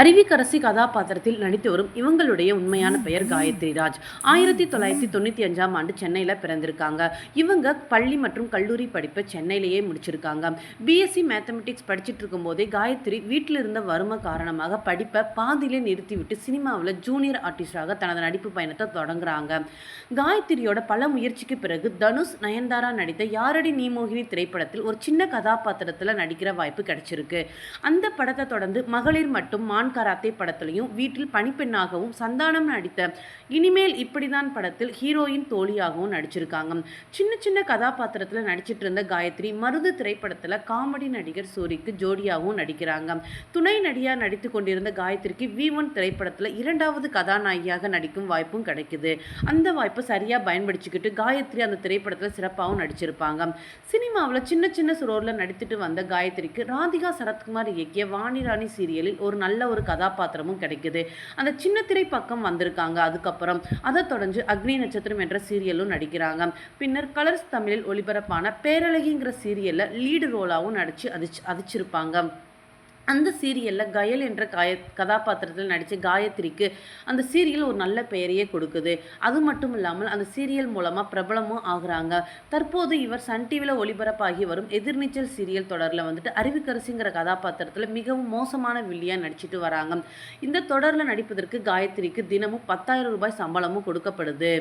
அருவிக்கரசி கதாபாத்திரத்தில் நடித்து வரும் இவங்களுடைய உண்மையான பெயர் காயத்ரி ராஜ் ஆயிரத்தி தொள்ளாயிரத்தி தொண்ணூற்றி அஞ்சாம் ஆண்டு சென்னையில் பிறந்திருக்காங்க. இவங்க பள்ளி மற்றும் கல்லூரி படிப்பை சென்னையிலேயே முடிச்சிருக்காங்க. பிஎஸ்சி மேத்தமெட்டிக்ஸ் படிச்சுட்டு இருக்கும்போதே காயத்ரி வீட்டில் இருந்த வறுமை காரணமாக படிப்பை பாதியிலே நிறுத்திவிட்டு சினிமாவில் ஜூனியர் ஆர்டிஸ்டாக தனது நடிப்பு பயணத்தை தொடங்குறாங்க. காயத்ரியோட பல முயற்சிக்கு பிறகு தனுஷ் நயன்தாரா நடித்த யாரடி நீமோகினி திரைப்படத்தில் ஒரு சின்ன கதாபாத்திரத்தில் நடிக்கிற வாய்ப்பு கிடைச்சிருக்கு. அந்த படத்தை தொடர்ந்து மகளிர் மட்டும் மான் கராத்தே படத்திலையும் வீட்டில் பணிப்பெண்ணாகவும் சந்தானம் நடித்த இனிமேல் இப்படிதான் படத்தில் ஹீரோயின் தோழியாகவும் நடிச்சிருக்காங்க. சின்ன சின்ன கதாபாத்திரத்தில் நடிச்சிட்டு இருந்த காயத்ரி மருது திரைப்படத்தில் காமெடி நடிகர் சூரிக்கு ஜோடியாகவும் நடிக்கிறாங்க. துணை நடிகா நடித்து கொண்டிருந்த காயத்ரிக்கு வி ஒன் திரைப்படத்தில் இரண்டாவது கதாநாயகியாக நடிக்கும் வாய்ப்பும் கிடைக்குது. அந்த வாய்ப்பை சரியாக பயன்படுத்திக்கிட்டு காயத்ரி அந்த திரைப்படத்தில் சிறப்பாகவும் நடிச்சிருப்பாங்க. சினிமாவில் சின்ன சின்ன சுரோரில் நடித்துட்டு வந்த காயத்ரிக்கு ராதிகா சரத்குமார் இயக்கிய வாணிராணி சீரியலில் ஒரு நல்ல ஒரு கதாபாத்திரமும் கிடைக்குது. அந்த சின்ன திரை பக்கம் வந்திருக்காங்க. அதுக்கப்புறம் அதை தொடர்ந்து அக்னி நட்சத்திரம் என்ற சீரியலும் நடிக்கிறாங்க. பின்னர் கலர்ஸ் தமிழில் ஒளிபரப்பான பேரழகிங்கிற சீரியலில் லீடு ரோலாகவும் நடித்து அதிச்சு அதிச்சிருப்பாங்க. அந்த சீரியலில் கயல் என்ற காய கதாபாத்திரத்தில் நடித்த காயத்ரிக்கு அந்த சீரியல் ஒரு நல்ல பெயரையே கொடுக்குது. அது மட்டும் இல்லாமல் அந்த சீரியல் மூலமாக பிரபலமும் ஆகுறாங்க. தற்போது இவர் சன் டிவியில் ஒளிபரப்பாகி வரும் எதிர்நீச்சல் சீரியல் தொடரில் வந்துட்டு அறிவுக்கரசிங்கிற கதாபாத்திரத்தில் மிகவும் மோசமான வில்லியாக நடிச்சிட்டு வராங்க. இந்த தொடரில் நடிப்பதற்கு காயத்ரிக்கு தினமும் பத்தாயிரம் ரூபாய் சம்பளமும் கொடுக்கப்படுது.